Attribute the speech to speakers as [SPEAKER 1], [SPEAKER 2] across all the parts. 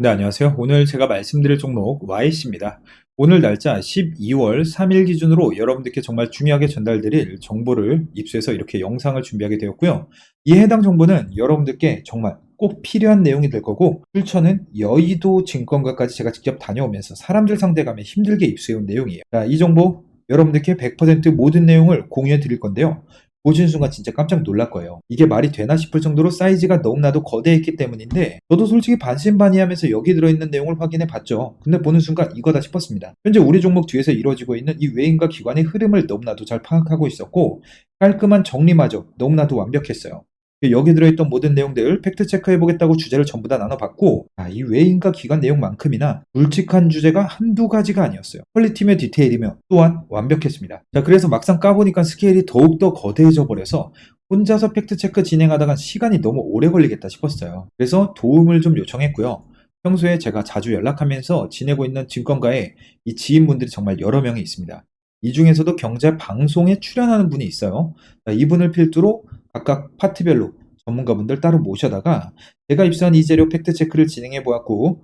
[SPEAKER 1] 네, 안녕하세요. 오늘 제가 말씀드릴 종목 YC입니다. 오늘 날짜 12월 3일 기준으로 여러분들께 정말 중요하게 전달드릴 정보를 입수해서 이렇게 영상을 준비하게 되었고요. 이 해당 정보는 여러분들께 정말 꼭 필요한 내용이 될 거고 출처는 여의도 증권가까지 제가 직접 다녀오면서 사람들 상대감에 힘들게 입수해온 내용이에요. 자, 이 정보 여러분들께 100% 모든 내용을 공유해 드릴 건데요. 보시는 순간 진짜 깜짝 놀랄 거예요. 이게 말이 되나 싶을 정도로 사이즈가 너무나도 거대했기 때문인데 저도 솔직히 반신반의하면서 여기 들어있는 내용을 확인해 봤죠. 근데 보는 순간 이거다 싶었습니다. 현재 우리 종목 뒤에서 이루어지고 있는 이 외인과 기관의 흐름을 너무나도 잘 파악하고 있었고 깔끔한 정리마저 너무나도 완벽했어요. 여기 들어있던 모든 내용들 팩트 체크 해보겠다고 주제를 전부 다 나눠봤고 아, 이 외인과 기관 내용만큼이나 굵직한 주제가 한두 가지가 아니었어요. 퀄리티며 디테일이며 또한 완벽했습니다. 자 그래서 막상 까보니까 스케일이 더욱더 거대해져 버려서 혼자서 팩트 체크 진행하다가 시간이 너무 오래 걸리겠다 싶었어요. 그래서 도움을 좀 요청했고요. 평소에 제가 자주 연락하면서 지내고 있는 증권가에 이 지인분들이 정말 여러 명이 있습니다. 이 중에서도 경제 방송에 출연하는 분이 있어요. 자, 이분을 필두로 각각 파트별로 전문가분들 따로 모셔다가 제가 입수한 이 재료 팩트 체크를 진행해 보았고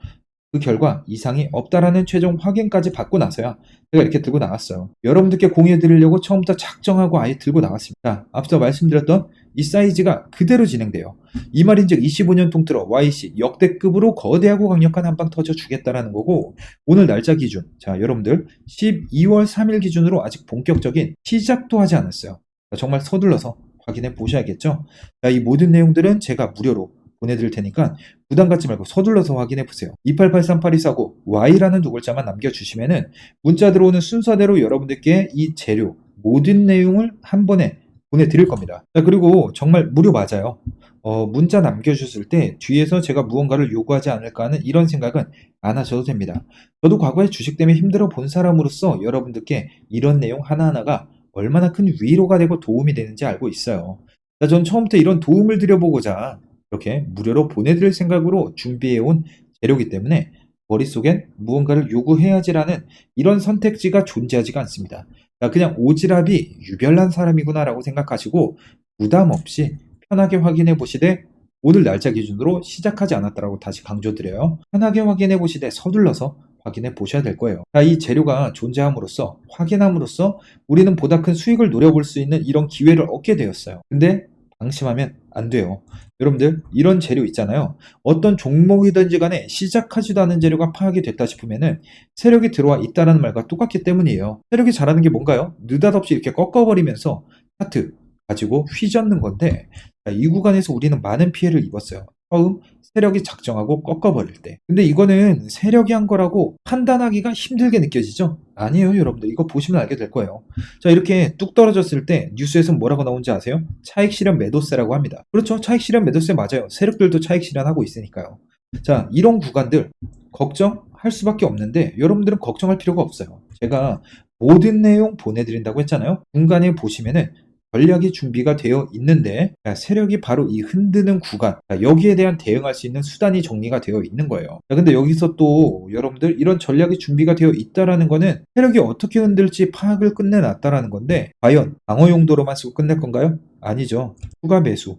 [SPEAKER 1] 그 결과 이상이 없다라는 최종 확인까지 받고 나서야 제가 이렇게 들고 나왔어요. 여러분들께 공유해 드리려고 처음부터 작정하고 아예 들고 나왔습니다. 앞서 말씀드렸던 이 사이즈가 그대로 진행돼요. 이 말인즉 25년 통틀어 YC 역대급으로 거대하고 강력한 한방 터져 주겠다라는 거고 오늘 날짜 기준 자 여러분들 12월 3일 기준으로 아직 본격적인 시작도 하지 않았어요. 자, 정말 서둘러서 확인해 보셔야겠죠. 자, 이 모든 내용들은 제가 무료로 보내드릴 테니까 부담 갖지 말고 서둘러서 확인해 보세요. 28838249 Y라는 두 글자만 남겨주시면은 문자 들어오는 순서대로 여러분들께 이 재료 모든 내용을 한 번에 보내드릴 겁니다. 자, 그리고 정말 무료 맞아요. 어, 문자 남겨주셨을 때 뒤에서 제가 무언가를 요구하지 않을까 하는 이런 생각은 안 하셔도 됩니다. 저도 과거에 주식 때문에 힘들어 본 사람으로서 여러분들께 이런 내용 하나하나가 얼마나 큰 위로가 되고 도움이 되는지 알고 있어요. 자, 전 처음부터 이런 도움을 드려보고자 이렇게 무료로 보내드릴 생각으로 준비해온 재료이기 때문에 머릿속엔 무언가를 요구해야지라는 이런 선택지가 존재하지가 않습니다. 자, 그냥 오지랖이 유별난 사람이구나라고 생각하시고 부담 없이 편하게 확인해 보시되 오늘 날짜 기준으로 시작하지 않았다라고 다시 강조드려요. 편하게 확인해 보시되 서둘러서 확인해 보셔야 될 거예요. 자, 이 재료가 존재함으로써 확인함으로써 우리는 보다 큰 수익을 노려볼 수 있는 이런 기회를 얻게 되었어요. 근데 방심하면 안 돼요. 여러분들 이런 재료 있잖아요. 어떤 종목이든지 간에 시작하지도 않은 재료가 파악이 됐다 싶으면은 세력이 들어와 있다라는 말과 똑같기 때문이에요. 세력이 잘하는 게 뭔가요? 느닷없이 이렇게 꺾어버리면서 차트 가지고 휘젓는 건데 자, 이 구간에서 우리는 많은 피해를 입었어요. 처음 세력이 작정하고 꺾어버릴 때. 근데 이거는 세력이 한 거라고 판단하기가 힘들게 느껴지죠? 아니에요, 여러분들. 이거 보시면 알게 될 거예요. 자, 이렇게 뚝 떨어졌을 때 뉴스에서 뭐라고 나온지 아세요? 차익 실현 매도세라고 합니다. 그렇죠. 차익 실현 매도세 맞아요. 세력들도 차익 실현하고 있으니까요. 자, 이런 구간들 걱정할 수밖에 없는데 여러분들은 걱정할 필요가 없어요. 제가 모든 내용 보내드린다고 했잖아요. 중간에 보시면은 전략이 준비가 되어 있는데 세력이 바로 이 흔드는 구간 여기에 대한 대응할 수 있는 수단이 정리가 되어 있는 거예요. 근데 여기서 또 여러분들 이런 전략이 준비가 되어 있다라는 거는 세력이 어떻게 흔들지 파악을 끝내놨다라는 건데 과연 방어 용도로만 쓰고 끝낼 건가요? 아니죠. 추가 매수,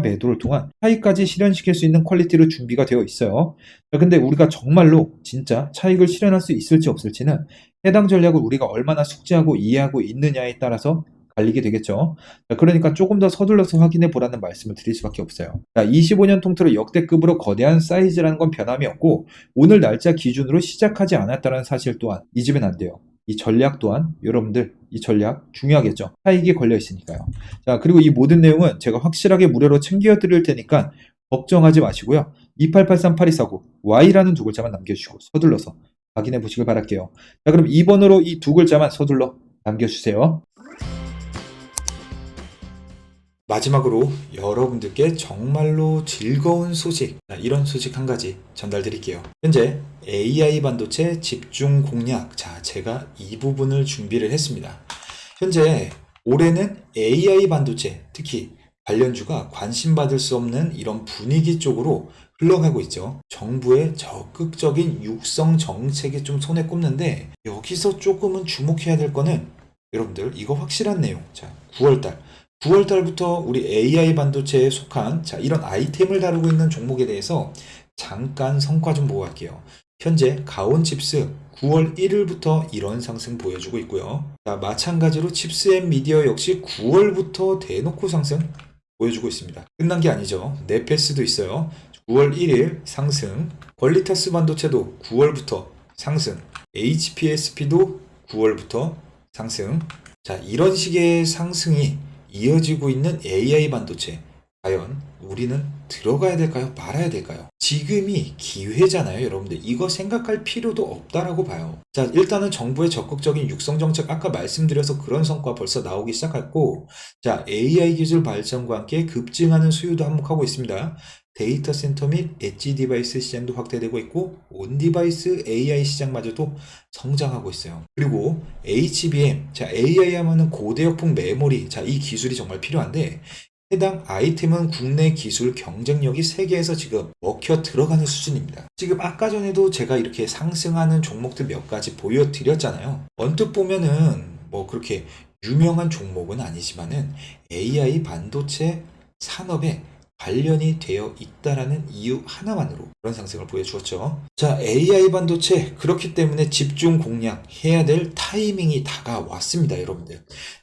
[SPEAKER 1] 매도를 통한 차익까지 실현시킬 수 있는 퀄리티로 준비가 되어 있어요. 근데 우리가 정말로 진짜 차익을 실현할 수 있을지 없을지는 해당 전략을 우리가 얼마나 숙지하고 이해하고 있느냐에 따라서 갈리게 되겠죠. 그러니까 조금 더 서둘러서 확인해 보라는 말씀을 드릴 수밖에 없어요. 자, 25년 통틀어 역대급으로 거대한 사이즈라는 건 변함이 없고 오늘 날짜 기준으로 시작하지 않았다는 사실 또한 잊으면 안 돼요. 이 전략 또한 여러분들 이 전략 중요하겠죠. 차익이 걸려 있으니까요. 자, 그리고 이 모든 내용은 제가 확실하게 무료로 챙겨 드릴 테니까 걱정하지 마시고요. 28838249 Y라는 두 글자만 남겨주시고 서둘러서 확인해 보시길 바랄게요. 자, 그럼 2번으로 이 두 글자만 서둘러 남겨주세요. 마지막으로 여러분들께 정말로 즐거운 소식, 이런 소식 한 가지 전달드릴게요. 현재 AI 반도체 집중 공략, 자, 제가 이 부분을 준비를 했습니다. 현재 올해는 AI 반도체, 특히 관련주가 관심받을 수 없는 이런 분위기 쪽으로 흘러가고 있죠. 정부의 적극적인 육성 정책이 좀 손에 꼽는데 여기서 조금은 주목해야 될 거는 여러분들 이거 확실한 내용. 자, 9월달 9월 달부터 우리 AI 반도체에 속한 자, 이런 아이템을 다루고 있는 종목에 대해서 잠깐 성과 좀 보고 갈게요. 현재 가온 칩스 9월 1일부터 이런 상승 보여주고 있고요. 자, 마찬가지로 칩스 앤 미디어 역시 9월부터 대놓고 상승 보여주고 있습니다. 끝난 게 아니죠. 네페스도 있어요. 9월 1일 상승, 퀄리타스 반도체도 9월부터 상승, HPSP도 9월부터 상승. 자, 이런 식의 상승이 이어지고 있는 AI 반도체. 과연 우리는 들어가야 될까요? 말아야 될까요? 지금이 기회잖아요, 여러분들. 이거 생각할 필요도 없다라고 봐요. 자, 일단은 정부의 적극적인 육성 정책 아까 말씀드려서 그런 성과 벌써 나오기 시작했고, 자, AI 기술 발전과 함께 급증하는 수요도 한몫하고 있습니다. 데이터 센터 및 엣지 디바이스 시장도 확대되고 있고, 온 디바이스 AI 시장마저도 성장하고 있어요. 그리고 HBM, 자, AI 하면은 고대역폭 메모리, 자, 이 기술이 정말 필요한데, 해당 아이템은 국내 기술 경쟁력이 세계에서 지금 먹혀 들어가는 수준입니다. 지금 아까 전에도 제가 이렇게 상승하는 종목들 몇 가지 보여드렸잖아요. 언뜻 보면은 뭐 그렇게 유명한 종목은 아니지만은 AI 반도체 산업에 관련이 되어 있다라는 이유 하나만으로 그런 상승을 보여주었죠. 자, AI 반도체 그렇기 때문에 집중 공략해야 될 타이밍이 다가왔습니다, 여러분들.